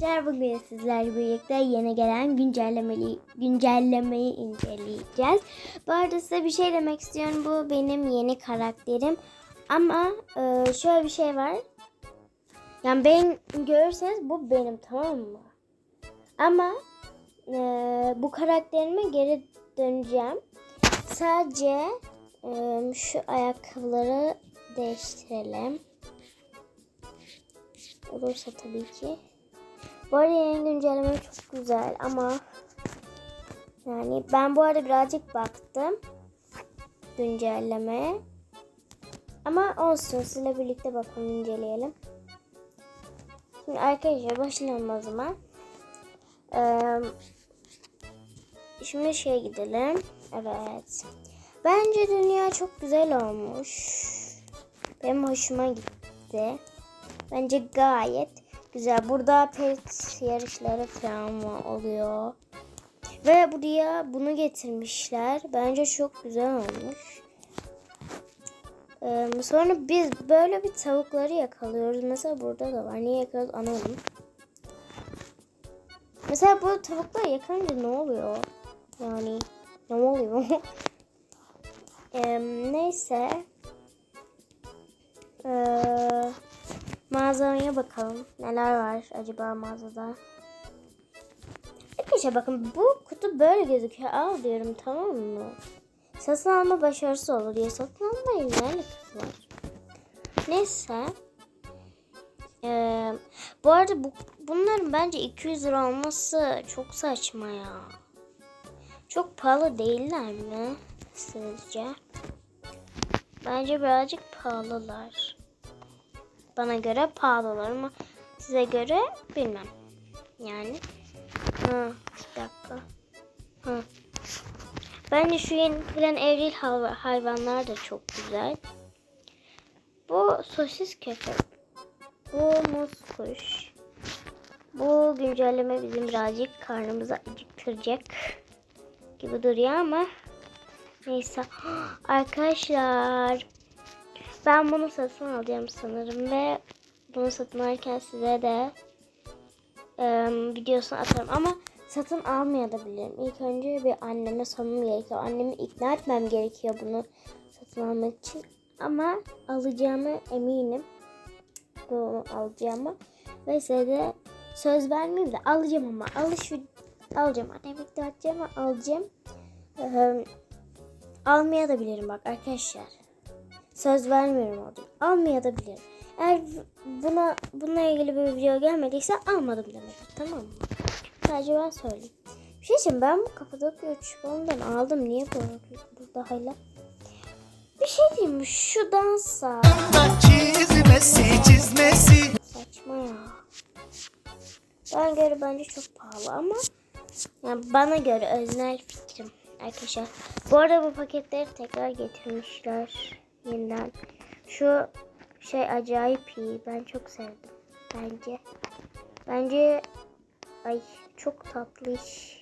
Arkadaşlar bugün sizlerle birlikte yeni gelen güncellemeli, güncellemeyi inceleyeceğiz. Bu arada size bir şey demek istiyorum. Bu benim yeni karakterim. Ama e, şöyle bir şey var. Yani ben görürseniz bu benim tamam mı? Ama e, bu karakterime geri döneceğim. Sadece e, şu ayakkabıları değiştirelim. Olursa tabii ki. Bu arada yeni güncelleme çok güzel ama yani ben bu arada birazcık baktım güncellemeye. Ama olsun sizle birlikte bakalım inceleyelim. Şimdi arkadaşlar başlayalım o zaman. Ee, şimdi şey gidelim. Evet. Bence dünya çok güzel olmuş. Benim hoşuma gitti. Bence gayet güzel. Burada pet yarışları falan oluyor. Ve buraya bunu getirmişler. Bence çok güzel olmuş. Ee, sonra biz böyle bir tavukları yakalıyoruz. Mesela burada da var. Niye yakalıyoruz anlamadım. Mesela bu tavuklar yakalayınca ne oluyor? Yani ne oluyor? Ee, neyse. Ee, mağazaya bakalım. Neler var acaba mağazada? Arkadaşlar bakın bu kutu böyle gözüküyor. Al diyorum tamam mı? Satın alma başarısı olur diye satın almayın. Ne alakası var? Neyse. Ee, bu arada bu, bunların bence 200 lira olması çok saçma ya. Çok pahalı değiller mi sizce? Bence birazcık pahalılar. Bana göre pahalılar ama size göre bilmem. Yani. Ha, bir dakika. Ha. Bence şu yeni gelen evcil hayv- hayvanlar da çok güzel. Bu sosis köpek. Bu muz kuş. Bu güncelleme bizim birazcık karnımızı acıktıracak gibi duruyor ama neyse. Arkadaşlar ben bunu satın alacağım sanırım ve bunu satın alırken size de e, videosunu atarım ama satın almayabilirim. İlk önce bir anneme sormam gerekiyor. Annemi ikna etmem gerekiyor bunu satın almak için. Ama alacağımı eminim. Bunu alacağımı. Ve size de söz vermeyeyim de alacağım ama alış alacağım. Annemi ikna edeceğim ama alacağım. Ee, almaya bak arkadaşlar. Söz vermiyorum orada. Almaya da bilirim. Eğer buna bununla ilgili bir video gelmediyse almadım demektir. Tamam mı? Sadece ben söyleyeyim. Bir şey için ben bu kafadaki uçup ondan aldım. Niye böyle burada hala? Bir şey diyeyim mi? Şu dansa. çizmesi çizmesi Saçma ya. Bana göre bence çok pahalı ama yani bana göre öznel fikrim arkadaşlar. Bu arada bu paketleri tekrar getirmişler yeniden. Şu şey acayip iyi. Ben çok sevdim. Bence. Bence ay çok tatlı iş.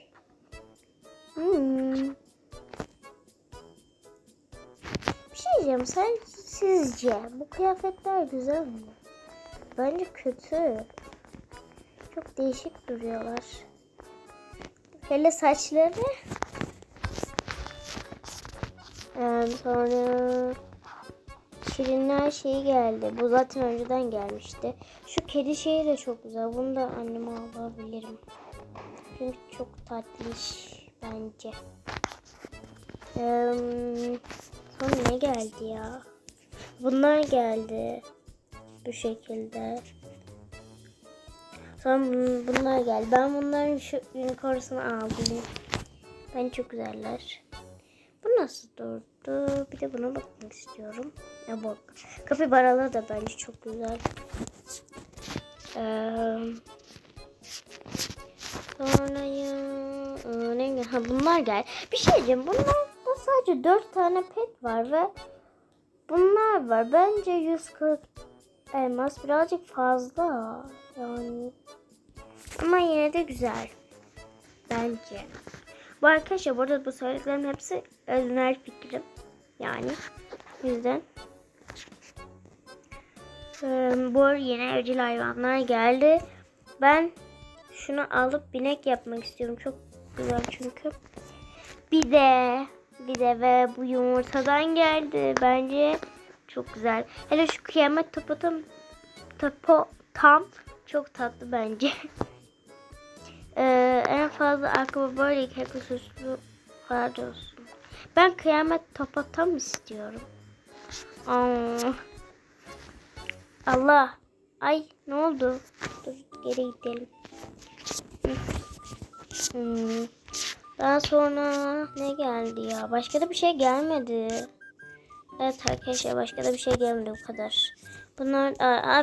Hmm. Bir şey diyeceğim. Sen sizce bu kıyafetler güzel mi? Bence kötü. Çok değişik duruyorlar. Hele saçları. Ee, sonra Şirinler şeyi geldi. Bu zaten önceden gelmişti. Şu kedi şeyi de çok güzel. Bunu da anneme alabilirim. Çünkü çok tatlış bence. Ee, sonra ne geldi ya? Bunlar geldi. Bu şekilde. Sonra bun- bunlar geldi. Ben bunların şu unicorns'unu aldım. Ben çok güzeller. Bu nasıl durdu? Bir de buna bakmak istiyorum. Ya bak. Kapibaralar da bence çok güzel. Ee, sonra ya Aa, ne ha bunlar gel. Bir şey diyeceğim. Bunlarda sadece 4 tane pet var ve bunlar var. Bence 140 elmas birazcık fazla. Yani ama yine de güzel. Bence. Bu arkadaşlar burada bu söylediklerim hepsi öznel fikrim. Yani yüzden. Ee, bu yeni evcil hayvanlar geldi. Ben şunu alıp binek yapmak istiyorum. Çok güzel çünkü. Bir de bir de ve bu yumurtadan geldi. Bence çok güzel. Hele şu kıyamet topu tam, topu tam çok tatlı bence. Ee, en fazla ayakkabı böyle keko süslü olsun. Ben kıyamet topu tam istiyorum. Allah. Ay ne oldu? Dur geri gidelim. Hmm. Daha sonra ne geldi ya? Başka da bir şey gelmedi. Evet arkadaşlar başka da bir şey gelmedi bu kadar. Bunlar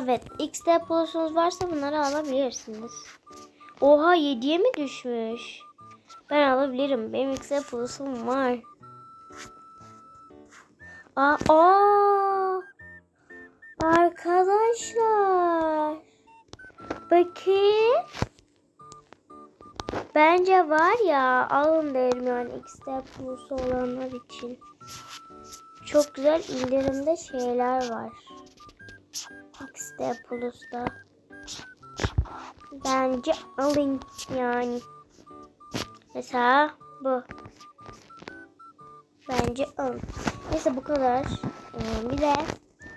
evet XD plus'unuz varsa bunları alabilirsiniz. Oha 7'ye mi düşmüş? Ben alabilirim. Benim XD plus'um var. Aa! Arkadaşlar. Bakın. Bence var ya alın derim yani XD Plus olanlar için. Çok güzel indirimde şeyler var. XD Plus'ta. Bence alın yani. Mesela bu. Bence alın. Neyse bu kadar. Ee, bir de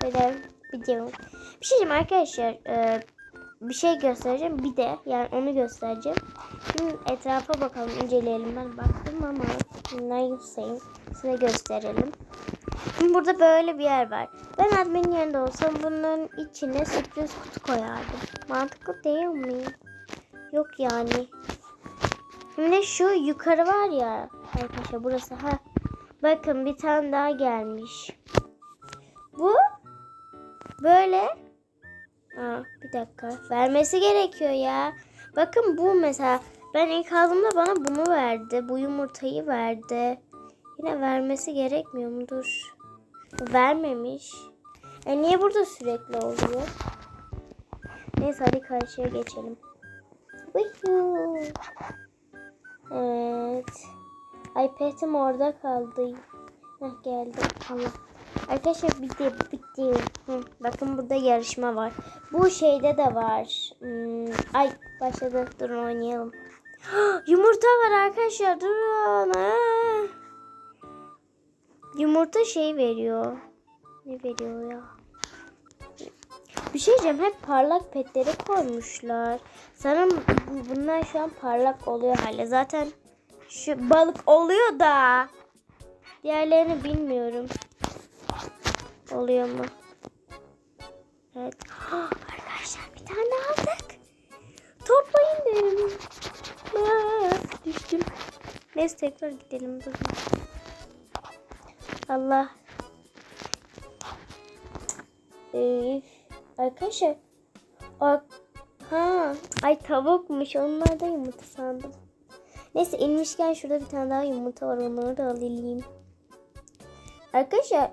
böyle video. Bir şey diyeyim arkadaşlar. Ee, bir şey göstereceğim. Bir de yani onu göstereceğim. Şimdi etrafa bakalım, inceleyelim. Ben baktım ama neyse size gösterelim. Şimdi burada böyle bir yer var. Ben admin yerinde olsam bunların içine sürpriz kutu koyardım. Mantıklı değil mi? Yok yani. Şimdi şu yukarı var ya arkadaşlar burası ha. Bakın bir tane daha gelmiş. Bu böyle Aa, bir dakika. Vermesi gerekiyor ya. Bakın bu mesela ben ilk aldığımda bana bunu verdi. Bu yumurtayı verdi. Yine vermesi gerekmiyor mu? Dur. Vermemiş. E niye burada sürekli oluyor? Neyse hadi karşıya geçelim. Evet. iPad'im orada kaldı. Heh, geldi. Allah. Arkadaşlar bitti bitti. Hı, bakın burada yarışma var. Bu şeyde de var. Hmm, ay başladı. Durun oynayalım. Yumurta var arkadaşlar. Durun. Aa. Yumurta şey veriyor. Ne veriyor ya? Bir şey diyeceğim. Hep parlak petleri koymuşlar. Sanırım bu- bunlar şu an parlak oluyor hala. Zaten şu balık oluyor da. Diğerlerini bilmiyorum. Oluyor mu? Evet. Arkadaşlar bir tane aldık. Toplayın dedim. Aa, düştüm. Neyse tekrar gidelim. Durun. Allah. Ee, arkadaşlar. Ar- ha, ay tavukmuş. Onlar da yumurta sandım. Neyse inmişken şurada bir tane daha yumurta var. Onları da alayım. Arkadaşlar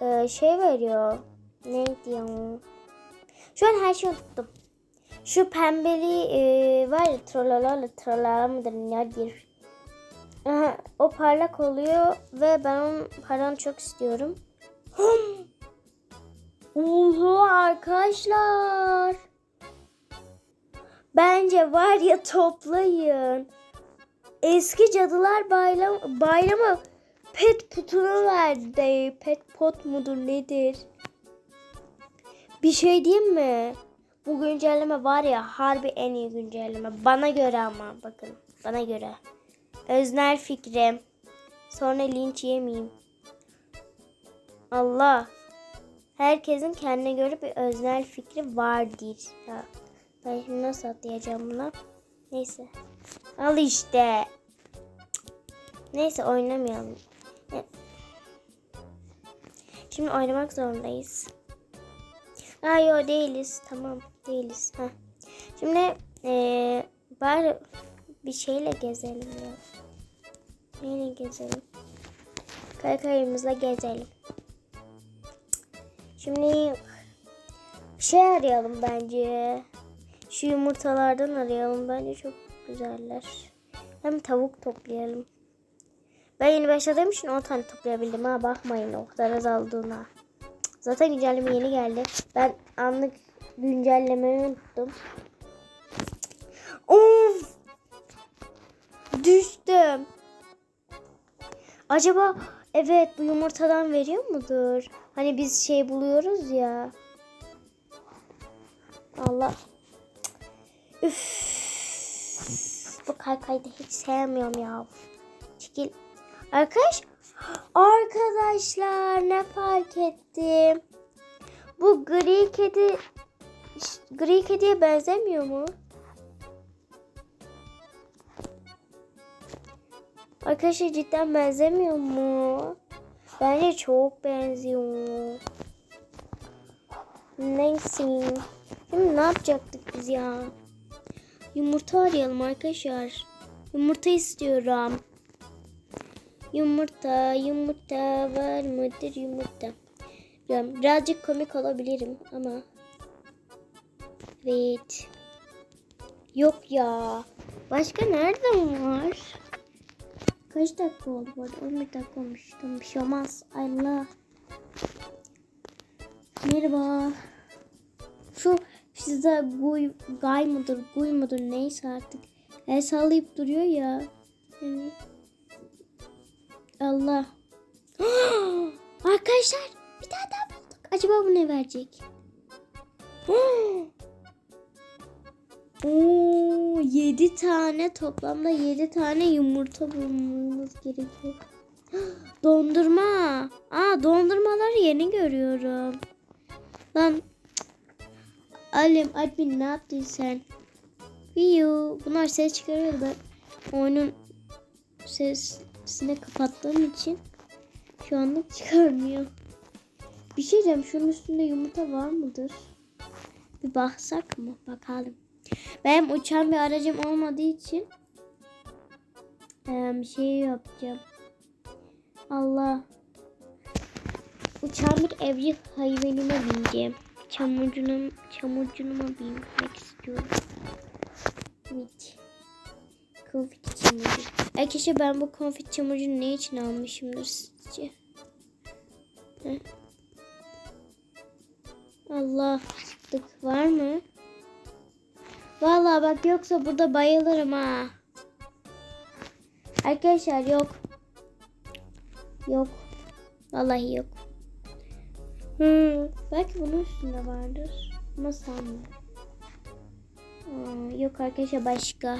e, şey veriyor. Ne diyor? Şu an her şeyi unuttum. Şu pembeli e, var ya trolala trolala mıdır nedir? Aha, o parlak oluyor ve ben onun paranı çok istiyorum. Oho arkadaşlar. Bence var ya toplayın. Eski cadılar bayram bayramı pet putunu verdi. Pet pot mudur nedir? Bir şey diyeyim mi? Bu güncelleme var ya harbi en iyi güncelleme. Bana göre ama bakın. Bana göre. Öznel fikrim. Sonra linç yemeyeyim. Allah. Herkesin kendine göre bir öznel fikri vardır. Ya, ben şimdi nasıl atlayacağım buna? Neyse. Al işte. Neyse oynamayalım. Şimdi oynamak zorundayız. Aa yo değiliz. Tamam değiliz. Heh. Şimdi ee, bari bir şeyle gezelim ya. Neyle gezelim? Kaykayımızla gezelim. Şimdi şey arayalım bence. Şu yumurtalardan arayalım. Bence çok güzeller. Hem tavuk toplayalım. Ben yeni başladığım için 10 tane toplayabildim ha. Bakmayın o kadar azaldığına. Zaten güncelleme yeni geldi. Ben anlık güncellemeyi unuttum. Oo Düştüm. Acaba evet bu yumurtadan veriyor mudur? Hani biz şey buluyoruz ya. Allah. Üf. Bu kaykayı da hiç sevmiyorum ya. Çekil. Arkadaş. Arkadaşlar ne fark ettim. Bu gri kedi gri kediye benzemiyor mu? Arkadaşlar cidden benzemiyor mu? Bence çok benziyor. Neyse. Şimdi ne yapacaktık biz ya? Yumurta arayalım arkadaşlar. Yumurta istiyorum. Yumurta, yumurta var mıdır yumurta? Bilmiyorum, birazcık komik olabilirim ama. Evet. Yok ya. Başka nereden var? Kaç dakika oldu bu arada? 11 dakika olmuş. Tamam bir şey olmaz. Allah. Merhaba. Şu size guy, gay mıdır, guy mudur neyse artık. El sallayıp duruyor ya. Yani. Allah. Arkadaşlar bir tane daha bulduk. Acaba bu ne verecek? Oo, 7 tane toplamda 7 tane yumurta bulmamız gerekiyor. Dondurma. Aa dondurmaları yeni görüyorum. Lan Alim admin ne yaptın sen? Viyu. Bunlar ses çıkarıyor da oyunun sesini kapattığım için şu anlık çıkarmıyor. Bir şey diyeceğim. Şunun üstünde yumurta var mıdır? Bir baksak mı? Bakalım. Benim uçan bir aracım olmadığı için bir şey yapacağım. Allah. Uçan bir evcil hayvanıma bineceğim. Çamurcunum, çamurcunuma binmek istiyorum. Evet. Konfit çamurcu. Arkadaşlar ben bu konfit çamurcunu ne için almışımdır sizce? Heh. Allah. Tık var mı? Vallahi bak yoksa burada bayılırım ha. Arkadaşlar yok. Yok. Vallahi yok. Hmm, belki bunun üstünde vardır. Ama sanmıyorum. Yok arkadaşlar başka.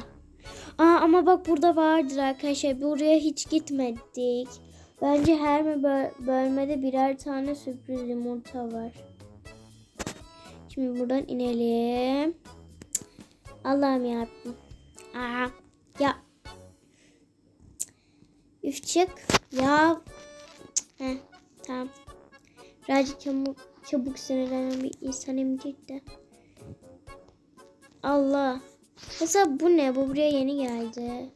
Aa, ama bak burada vardır arkadaşlar. Buraya hiç gitmedik. Bence her böl- bölmede birer tane sürpriz yumurta var. Şimdi buradan inelim. Allah'ım yarabbim. Aa, ya. Üf çık. Ya. Heh, tamam. Birazcık çabuk, çabuk sinirlenen bir insanımdır da. Allah. Mesela bu ne? Bu buraya yeni geldi.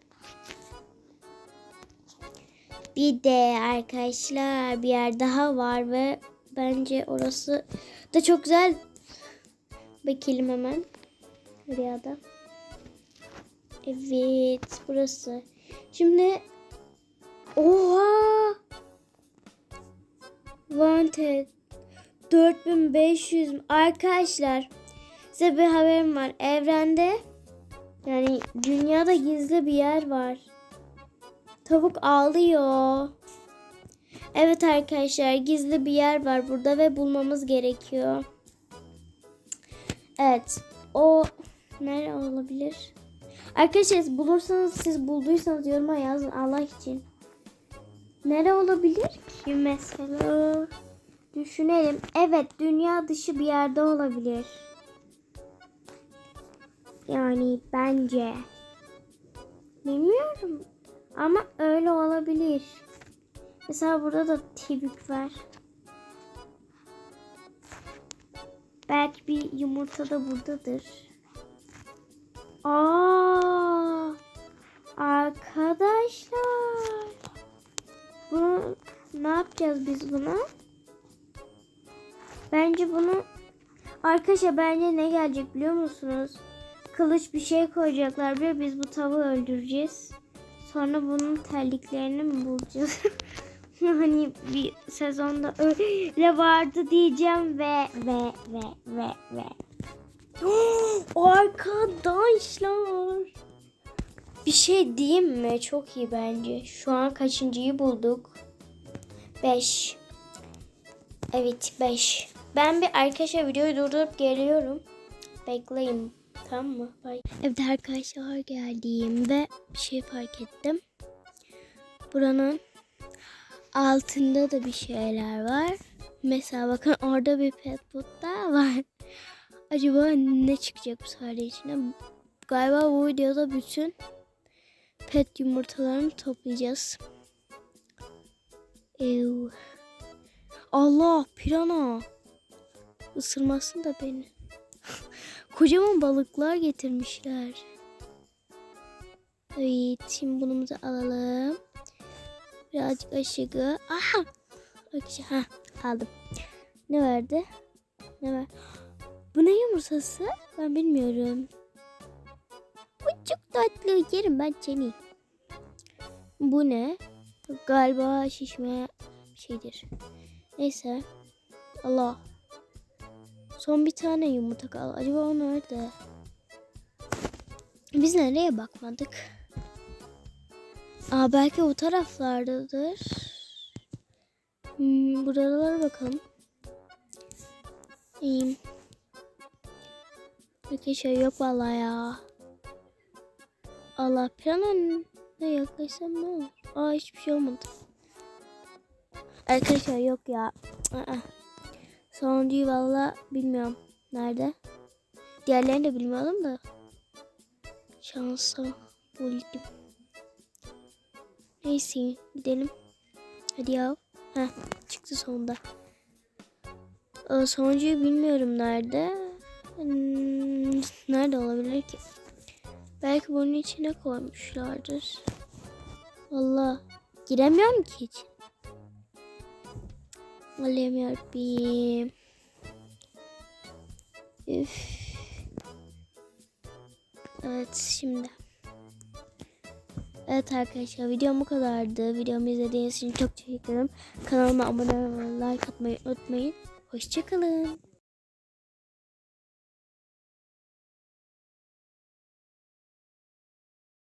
Bir de arkadaşlar bir yer daha var ve bence orası da çok güzel. Bakalım hemen. Buraya. Evet burası. Şimdi Oha! Wanted 4500 arkadaşlar size bir haberim var. Evrende yani dünyada gizli bir yer var. Tavuk ağlıyor. Evet arkadaşlar gizli bir yer var burada ve bulmamız gerekiyor. Evet. O nere olabilir? Arkadaşlar bulursanız siz bulduysanız yoruma yazın Allah için. Nere olabilir ki mesela? Düşünelim. Evet dünya dışı bir yerde olabilir. Yani bence. Bilmiyorum. Ama öyle olabilir. Mesela burada da tebrik var. Belki bir yumurta da buradadır. Aa! Arkadaşlar. Bu ne yapacağız biz buna? Bence bunu arkadaşlar bence ne gelecek biliyor musunuz? Kılıç bir şey koyacaklar ve biz bu tavuğu öldüreceğiz. Sonra bunun terliklerini mi bulacağız? hani bir sezonda öyle vardı diyeceğim ve ve ve ve ve. Arkadaşlar. Bir şey diyeyim mi? Çok iyi bence. Şu an kaçıncıyı bulduk? 5. Evet 5. Ben bir arkadaşlar videoyu durdurup geliyorum. Bekleyin. Tamam mı? Bye. Evet arkadaşlar geldim ve bir şey fark ettim. Buranın altında da bir şeyler var. Mesela bakın orada bir pet food daha var. Acaba ne çıkacak bu sadece içine? Galiba bu videoda bütün pet yumurtalarını toplayacağız. Ew. Allah pirana. Isırmasın da beni. Kocaman balıklar getirmişler. Evet şimdi bunumuzu alalım. Birazcık aşağı. Aha. Aşağı. Ha, aldım. Ne verdi? Ne ver? Bu ne yumurtası? Ben bilmiyorum. Çok tatlı. Yerim ben seni. Bu ne? Galiba şişme şeydir. Neyse. Allah. Son bir tane yumurta kaldı. Acaba o nerede? Biz nereye bakmadık? Aa belki o taraflardadır. Hmm, buralara bakalım. İyiyim. Peki şey yok vallahi ya. Allah pirana ne yaklaşsam ne olur? Aa hiçbir şey olmadı. Arkadaşlar yok ya. Aa. Sonuncuyu valla bilmiyorum. Nerede? Diğerlerini de bilmiyorum da. Şansa buldum. Neyse gidelim. Hadi ya. Heh, çıktı sonunda. Aa, sonuncuyu bilmiyorum nerede. Hmm, nerede olabilir ki? Belki bunun içine koymuşlardır. Valla giremiyorum ki hiç. Allah'ım yarabbim. Üf. Evet şimdi. Evet arkadaşlar videom bu kadardı. Videomu izlediğiniz için çok teşekkür ederim. Kanalıma abone olmayı, like atmayı unutmayın. Hoşçakalın.